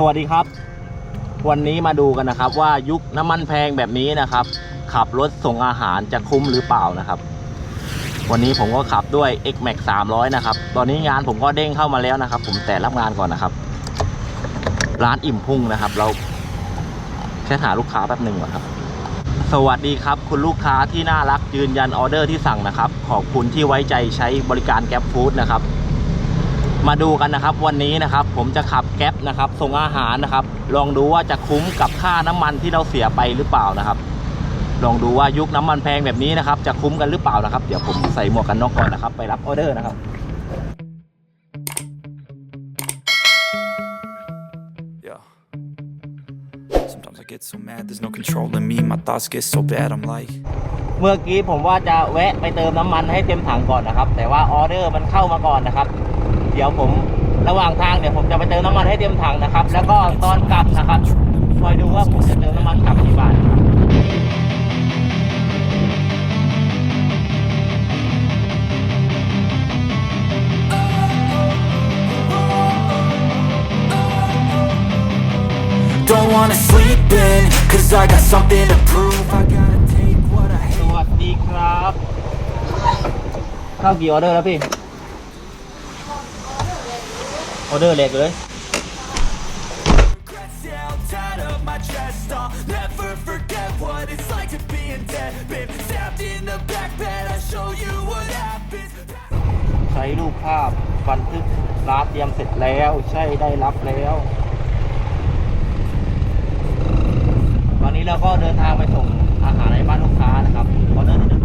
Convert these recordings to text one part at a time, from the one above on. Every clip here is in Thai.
สวัสดีครับ วันนี้มาดูกันนะครับ ว่ายุคน้ำมันแพงแบบนี้นะครับ ขับรถส่งอาหารจะคุ้มหรือเปล่านะครับ วันนี้ผมก็ขับด้วย X Max 300 นะครับ ตอนนี้งานผมก็เด้งเข้ามาแล้วนะครับ ผมแต่รับงานก่อนนะครับ ร้านอิ่มพุ่งนะครับ เราแค่หาลูกค้าแป๊บหนึ่งก่อนครับ สวัสดีครับ คุณลูกค้าที่น่ารักยืนยันออเดอร์ที่สั่งนะครับ ขอบคุณที่ไว้ใจใช้บริการแก๊ปฟู้ดนะครับ มาดูกันนะครับ วันนี้นะครับ ผมจะขับแก๊ปนะครับ ส่งอาหารนะครับ ลองดูว่าจะคุ้มกับค่าน้ำมันที่เราเสียไปหรือเปล่านะครับ ลองดูว่ายุคน้ำมันแพงแบบนี้นะครับ จะคุ้มกันหรือเปล่านะครับ เดี๋ยวผมใส่หมวกกันน็อกก่อนนะครับ ไปรับออเดอร์นะครับ Yeah. Sometimes I get so mad, there's no controlling me. My thoughts get so bad, I'm like. เมื่อกี้ผมว่าจะแวะไปเติมน้ำมันให้เต็มถังก่อนนะครับ แต่ว่าออเดอร์มันเข้ามาก่อนนะครับเดี๋ยวผมระหว่างทางเดี๋ยวผมจะไปเติมน้ำมันให้เต็มถังนะครับ แล้วก็ตอนกลับนะครับคอยดูว่าผมจะเติมน้ำมันกลับกี่บาทนะครับ Don't wanna sleep in, cause I got something to prove. I gotta take what I สวัสดีครับเข้ากี่ออเดอร์แล้วพี่ ออเดอร์เล็กเลย ใช้รูปภาพบันทึกร้านเตรียมเสร็จแล้ว ใช่ได้รับแล้ววันนี้เราก็เดินทางไปส่งอาหารในบ้านลูกค้านะครับออเดอร์ที่หนึ่ง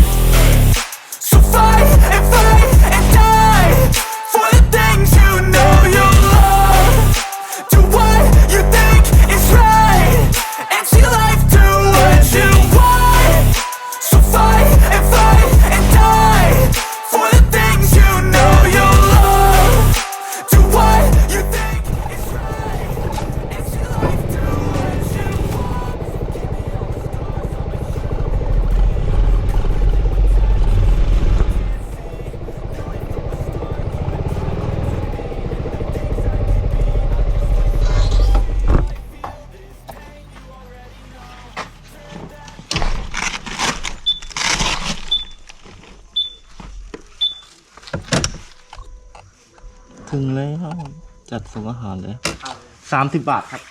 หารเลยสามสิบบาทครับ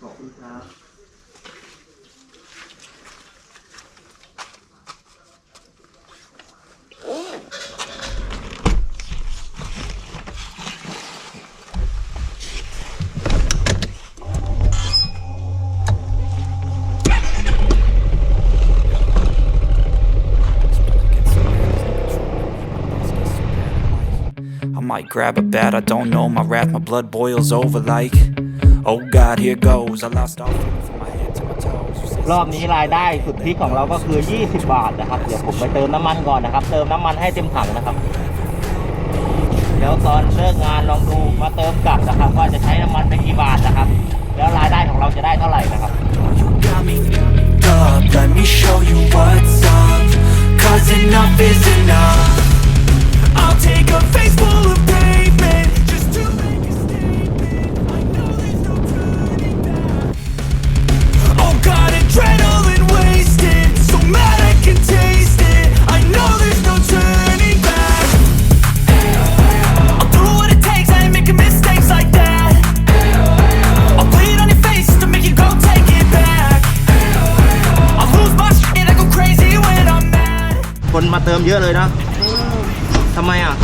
ขอบคุณครับ might grab a bat, I don't know my wrath, my blood boils over like Oh god, here goes I lost all feeling from my head to my toes You say รอบนี้รายได้สุดที่ของเราก็คือ 20 บาทนะครับ เดี๋ยวผมไปเติมน้ำมันก่อนนะครับ เติมน้ำมันให้เต็มถังนะครับ เดี๋ยวตอนเลิกงานลองดูมาเติมกลับนะครับ ว่าจะใช้น้ำมันไปกี่บาทนะครับ แล้วรายได้ของเราจะได้เท่าไหร่นะครับ You got me up, let me show you what's up Cause enough is enough I'll take a face full of คนมาเติมเยอะเลยนะทำไมอะ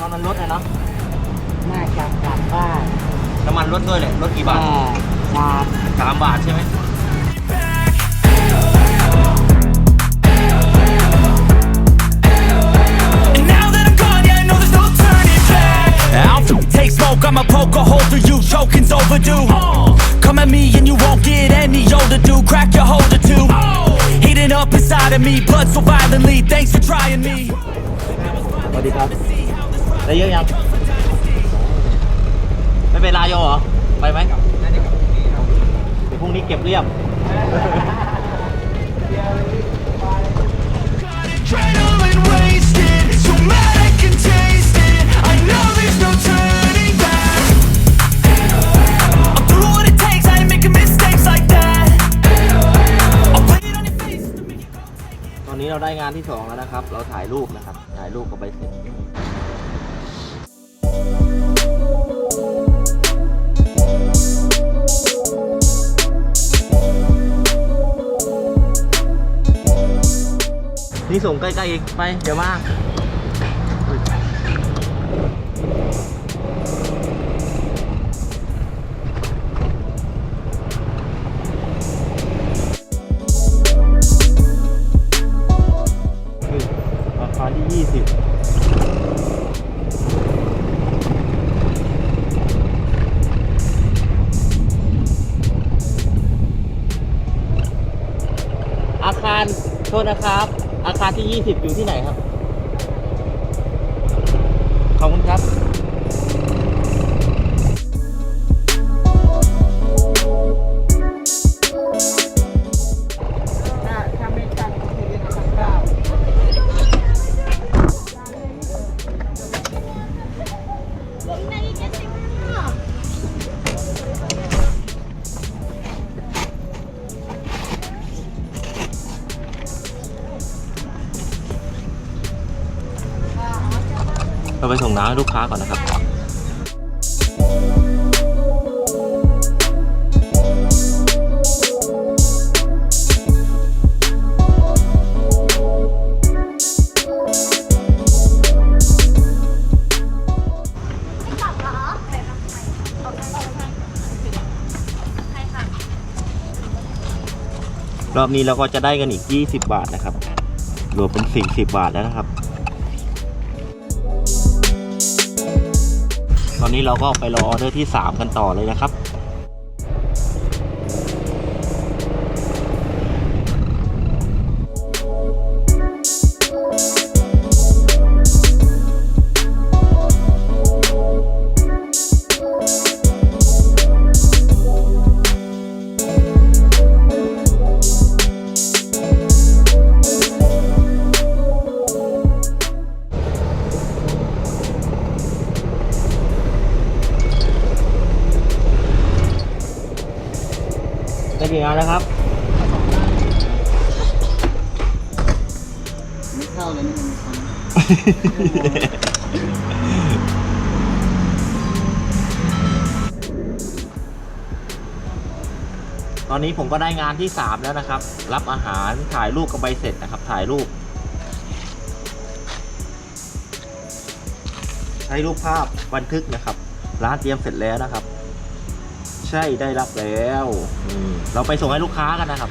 น้ำมันลดเลยเนาะน่าจะกลับบ้านน้ำมันลดด้วยเลยลดกี่บาทแต่ตามสามบาทใช่ไหม smoke, I'ma poke a hole through you. Choking's overdue. Come at me and you won't get any older, dude. Crack your holder too. Heating up inside of me, blood so violently. Thanks for trying me. สวัสดีครับ ได้เยอะยัง ไม่เป็นไรโยเหรอ ไปไหมเดี๋ยวพรุ่งนี้เก็บเรียบ เราได้งานที่สองแล้วนะครับ เราถ่ายรูปนะครับ ถ่ายรูปกับใบเสร็จนี่ส่งใกล้ๆอีกไป เดี๋ยวมารา คารโทษนะครับ อาคารที่ 20 อยู่ที่ไหนครับ ขอบคุณครับ ลูกค้าก่อนนะครับ รอบนี้เราก็จะได้กันอีก 20 บาทนะครับ รวมเป็น 40 บาทแล้วนะครับ อนนี้เราก็ไปรอออเดอร์ที่ 3 กันต่อเลยนะครับ ตอนนี้ผมก็ได้งานที่ 3 แล้วนะครับ รับอาหารถ่ายรูปกับใบเสร็จนะครับ ถ่ายรูป ใช้รูปภาพบันทึกนะครับ ร้านเตรียมเสร็จแล้วนะครับ ใช่ได้รับแล้ว เราไปส่งให้ลูกค้ากันนะครับ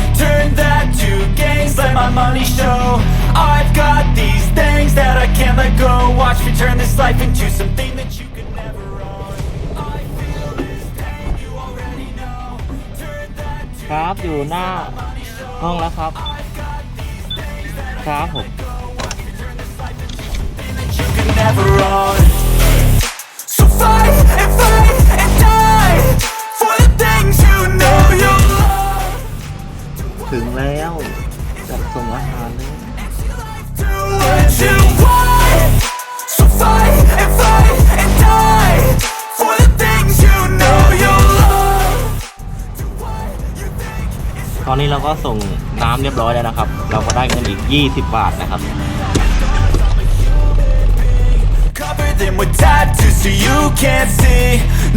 Turn that to gains, let my money show I've got these things that I can't let go Watch me turn this life into something that you could never own I feel this pain, you already know Turn that to ครับ อยู่หน้าห้องแล้วครับ ครับผม that you could never own ถึงแล้วจัดส่งอาหารเลย ตอนนี้เราก็ส่งน้ำเรียบร้อยแล้วนะครับ เราก็ได้เงินอีก 20 บาทนะครับ covered them with tattoos so you can't see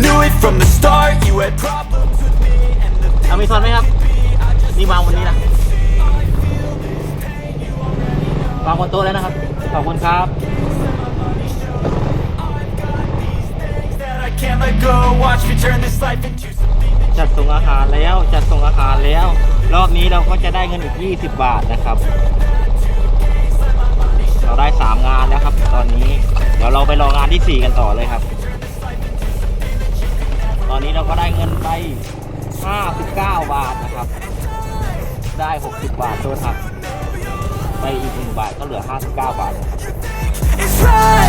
Knew it from the start, you had problems with me and the things ทำมีสอนไหมครับ นี่วางวันนี้นะวางบนโต๊ะแล้วนะครับ ขอบคุณครับ Go, จัดส่งอาหารแล้ว จัดส่งอาหารแล้ว รอบนี้เราก็จะได้เงินอีก 20 บาทนะครับ เราได้ 3 งานแล้วครับ ตอนนี้ เดี๋ยวเราไปรองานที่ 4 กันต่อเลยครับ ตอนนี้เราก็ได้เงินไป 59 บาทนะครับ ได้ 60 บาทตัวครับ ไปอีก 1 บาทก็เหลือ 59 บาทนะครับ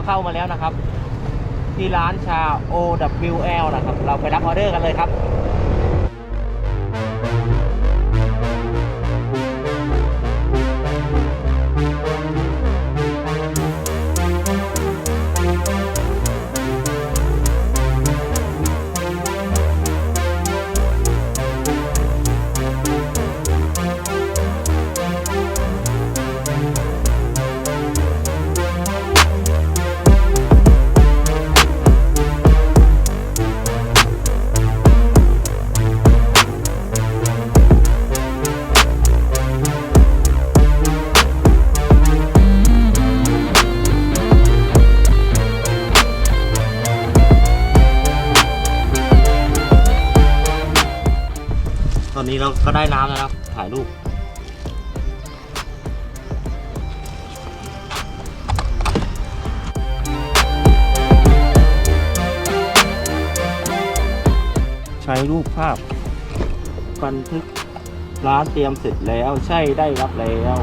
ก็เข้ามาแล้วนะครับ ที่ร้านชา OWL นะครับ เราไปรับออเดอร์กันเลยครับ ก็ได้น้ำแล้วนะครับ ถ่ายรูปใช้รูปภาพ บันทึกร้านเตรียมเสร็จแล้วใช่ได้รับแล้ว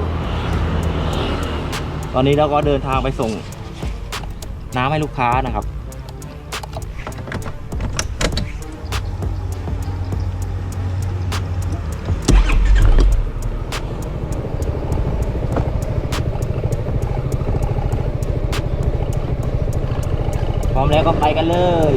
ตอนนี้เราก็เดินทางไปส่ง น้ำให้ลูกค้านะครับ ร้อมแล้วก็ไปกันเลย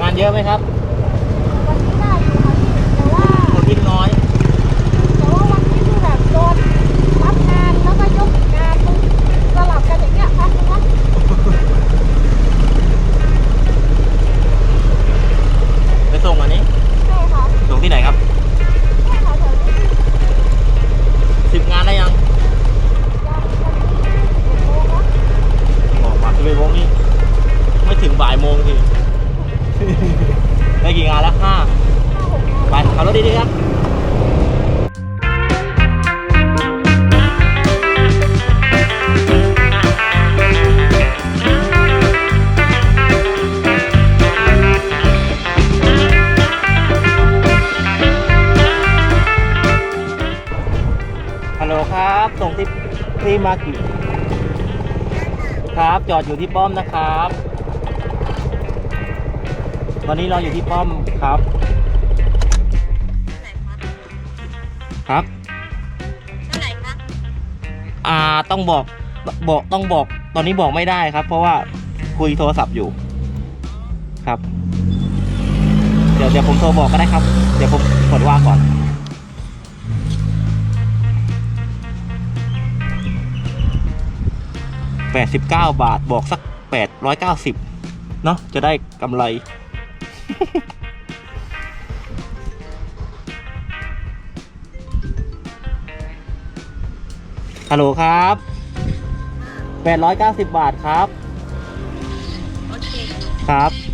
งานเยอะไหมครับ ที่มากิครับ จอดอยู่ที่ป้อมนะครับตอนนี้เราอยู่ที่ป้อมครับ ครับเท่าไหร่คะอ่าต้องบอกบอกต้องบอก ตอนนี้บอกไม่ได้ครับ เพราะว่าคุยโทรศัพท์อยู่ ครับ เดี๋ยวเดี๋ยวผมโทรบอกก็ได้ครับ เดี๋ยวผมกดว่างก่อน แปดสิบเก้าบาทบอกสักแปดร้อยเก้าสิบเนาะจะได้กำไร ฮัลโหลครับ 890 บาทครับ ครับ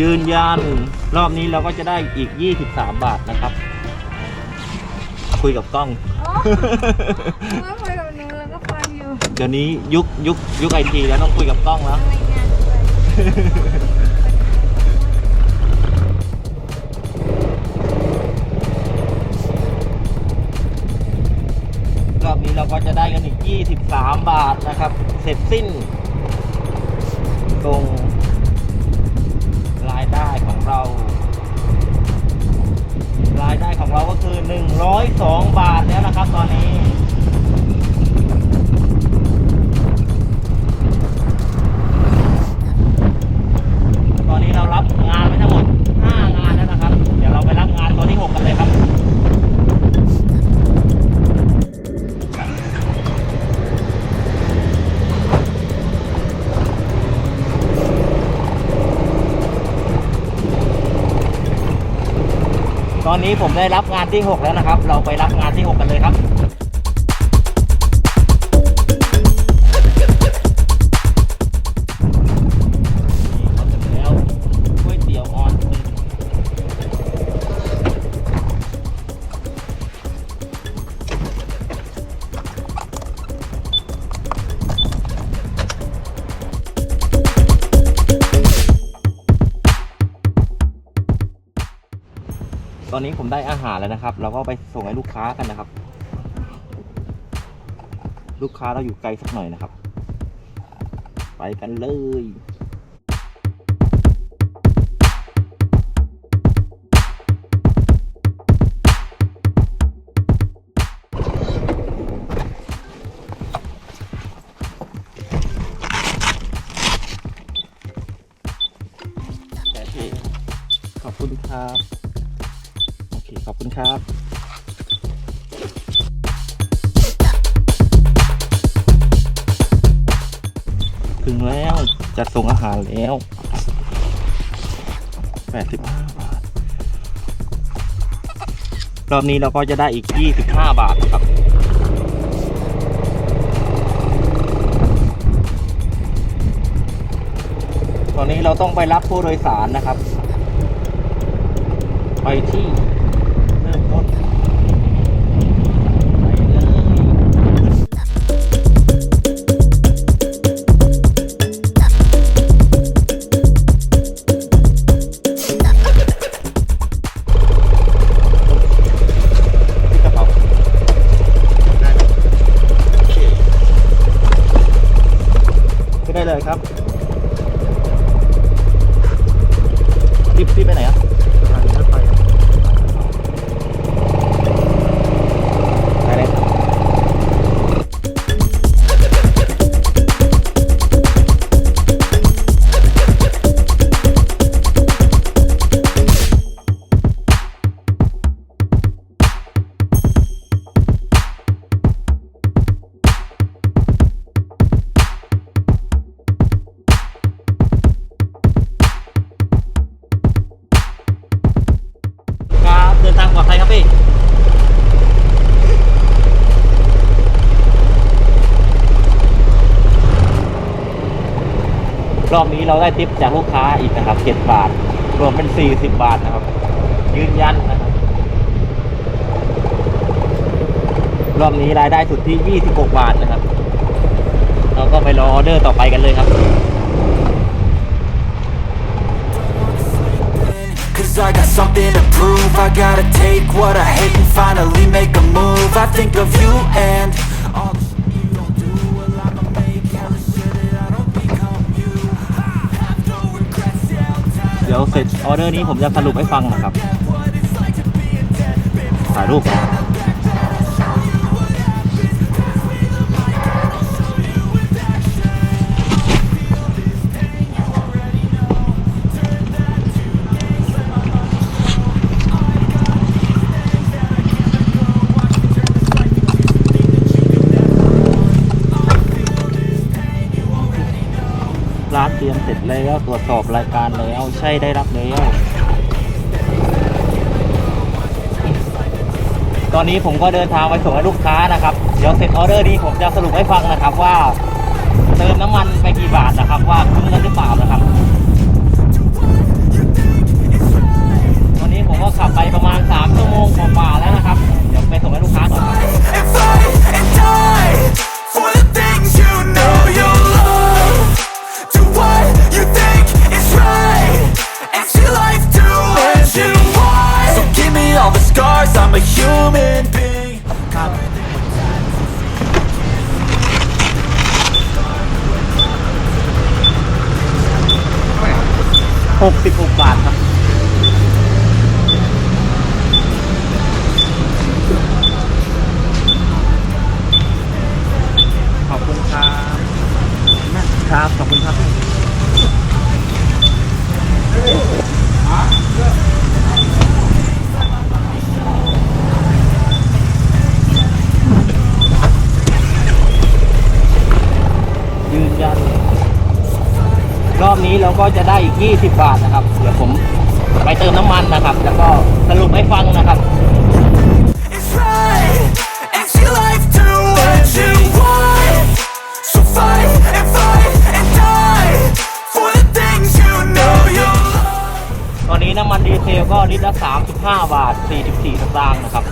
ยืนยันรอบนี้เราก็จะได้อีก 23 บาทนะครับ คุยกับกล้อง ไม่คุยกับหนูแล้วก็ฟังอยู่เดี๋ยวนี้ยุคยุคยุคไอทีแล้วต้องคุยกับกล้องแล้วรายงานด้วยรอบนี้เราก็จะได้กันอีก 23 บาทนะครับ เสร็จสิ้น ตรงรายได้ของ เรา รายได้ของเราก็คือ 102 บาทแล้วนะครับ นนี้ผมได้รับงานที่ 6 แล้วนะครับ เราไปรับงานที่ 6 กันเลยครับ อนนี้ผมได้อาหารแล้วนะครับ เราก็ไปส่งให้ลูกค้ากันนะครับ ลูกค้าเราอยู่ไกลสักหน่อยนะครับ ไปกันเลยคขอบคุณครับ ขอบคุณครับถึงแล้วจะส่งอาหารแล้ว 85 บาท รอบนี้เราก็จะได้อีก 25 บาทครับ ตอนนี้เราต้องไปรับผู้โดยสารนะครับ ไปที่ รีบรีบไปไหนอะ ได้ทิปจากลูกค้าอีกนะครับ7บาท รวมเป็น40บาทนะครับ ยืนยันนะครับ รอบนี้รายได้สุดที่26บาทนะครับ เราก็ไปรอออเดอร์ต่อไปกันเลยครับ Cause I got something to prove I gotta take what I hate and finally make a move I think of you and เดี๋ยวเสร็จออเดอร์ร์นี้ผมจะสรุปให้ฟังนะครับถ่ายรูป แล้วตรวจสอบรายการแล้วใช่ได้รับแล้ว ตอนนี้ผมก็เดินทางไปส่งให้ลูกค้านะครับ เดี๋ยวเสร็จออเดอร์นี้ผมจะสรุปให้ฟังนะครับว่า เติมน้ำมันไปกี่บาทนะครับ ว่าคุ้มกันหรือเปล่านะครับตอนนี้ผมก็ขับไปประมาณ 3 ชั่วโมงกว่าแล้วนะครับ เดี๋ยวไปส่งให้ลูกค้าก่อน and fight and die for the things you know all the scars, I'm a human being. ครับหกสิบหกบาทครับขอบคุณครับ ครับ ขอบคุณครับ รอบนี้เราก็จะได้อีก 20 บาทนะครับ เดี๋ยวผมไปเติมน้ำมันนะครับ แล้วก็สรุปให้ฟังนะครับ It's right, and see life to ends in why. So fight and fight and die for the things you know you love. ตอนนี้น้ำมันดีเซลก็ลิตรละ 35 บาท 44สตางค์นะครับ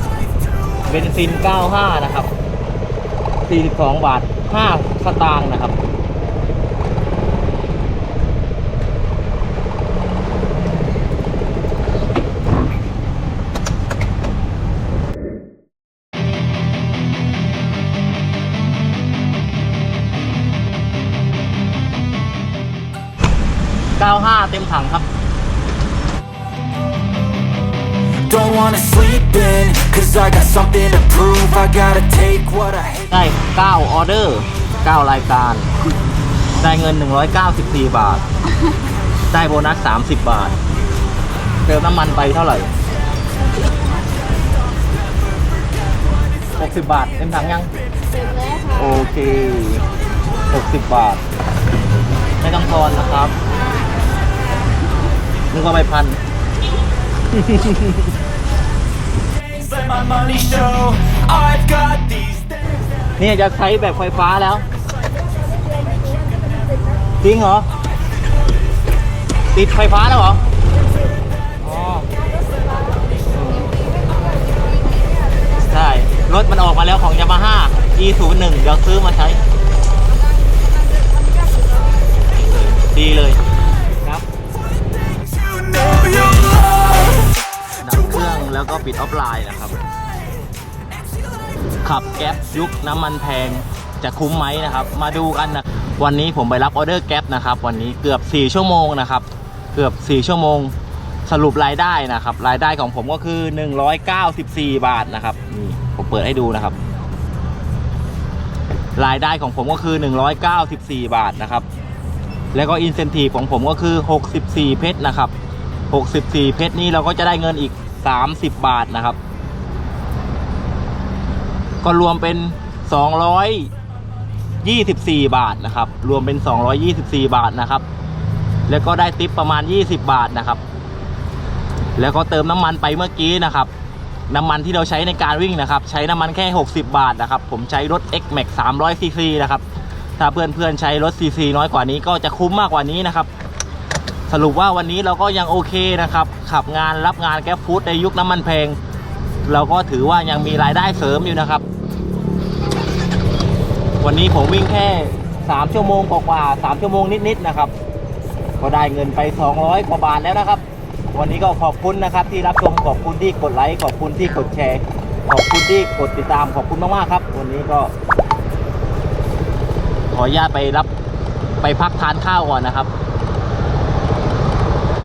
เบนซิน 95 นะครับ 42 บาท 5 สตางค์นะครับ 95 เต็มถังครับ Don't wanna sleep in, cause I got something to prove. I gotta take what I hate. ได้ 9 ออเดอร์ 9 รายการ ได้เงิน 194 บาท ได้โบนัส 30 บาท เติมน้ำมันไปเท่าไหร่ 60 บาท เต็มถังยังเสร็จแล้วค่ะ โอเค 60 บาท ไม่ต้องทอนนะครับ นึกว่าใบพัน Let my money show. I've got these things. นี่จะใช้แบบไฟฟ้าแล้ว จริงเหรอ ติดไฟฟ้าแล้วเหรออ๋อใช่ รถมันออกมาแล้วของ Yamaha E01 เดี๋ยวซื้อมาใช้ ขับแก๊ปยุคน้ำมันแพงจะคุ้มไหมนะครับ มาดูกันนะ วันนี้ผมไปรับออเดอร์แก๊ปนะครับ วันนี้เกือบ 4 ชั่วโมงนะครับ เกือบ 4 ชั่วโมง สรุปรายได้นะครับ รายได้ของผมก็คือ 194 บาทนะครับ นี่ผมเปิดให้ดูนะครับ รายได้ของผมก็คือ 194 บาทนะครับ แล้วก็อินเซนティブของผมก็คือ 64 เพชรนะครับ 64 เพชรนี่เราก็จะได้เงินอีก 30 บาทนะครับ ก็รวมเป็น 224 บาทนะครับ รวมเป็น 224 บาทนะครับ แล้วก็ได้ติปประมาณ 20 บาทนะครับ แล้วก็เติมน้ำมันไปเมื่อกี้นะครับ น้ำมันที่เราใช้ในการวิ่งนะครับ ใช้น้ำมันแค่ 60 บาทนะครับ ผมใช้รถ X Max 300 cc นะครับ ถ้าเพื่อนๆใช้รถ cc น้อยกว่านี้ก็จะคุ้มมากกว่านี้นะครับสรุปว่าวันนี้เราก็ยังโอเคนะครับ ขับงานรับงานแก๊ปฟู้ดในยุคน้ำมันแพง เราก็ถือว่ายังมีรายได้เสริมอยู่นะครับ วันนี้ผมวิ่งแค่ 3 ชั่วโมงกว่าๆ3ชั่วโมงนิดๆนะครับ ก็ได้เงินไป 200 กว่าบาทแล้วนะครับ วันนี้ก็ขอบคุณนะครับ ที่รับชมขอบคุณที่กดไลค์ขอบคุณที่กดแชร์ ขอบคุณที่กดติดตามขอบคุณมากๆครับ วันนี้ก็ ขออนุญาตไปรับไปพักทานข้าวก่อนนะครับ